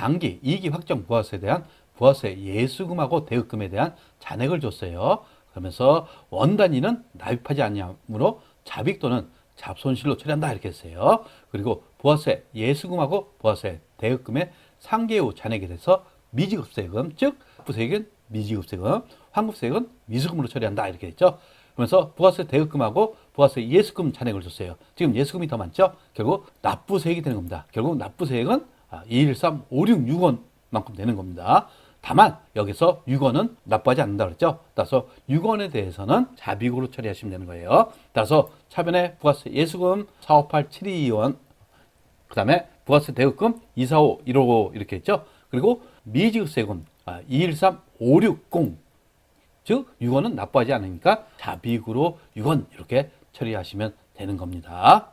장기 이기 확정 부가세에 대한 부가세 예수금하고 대금에 대한 잔액을 줬어요. 그러면서 원 단위는 납입하지 않냐므로 자빅 또는 잡손실로 처리한다 이렇게 했어요. 그리고 부가세 예수금하고 부가세 대금의 상계 후 잔액에 대해서 미지급세금 즉 부세액은 미지급세금, 환급세액은 미수금으로 처리한다 이렇게 했죠. 그러면서 부가세 대금하고 부가세 예수금 잔액을 줬어요. 지금 예수금이 더 많죠. 결국 납부세액이 되는 겁니다. 결국 납부세액은 2, 1, 3, 5, 6, 6원만큼 되는 겁니다. 다만 여기서 6원은 납부하지 않는다 그랬죠. 따라서 6원에 대해서는 자비고로 처리하시면 되는 거예요. 따라서 차변에 부가세 예수금 4587, 2원 그 다음에 부가세 대금금 245, 155 이렇게 했죠. 그리고 미지급세금 213, 560 즉 6원은 납부하지 않으니까 자비익으로 6원 이렇게 처리하시면 되는 겁니다.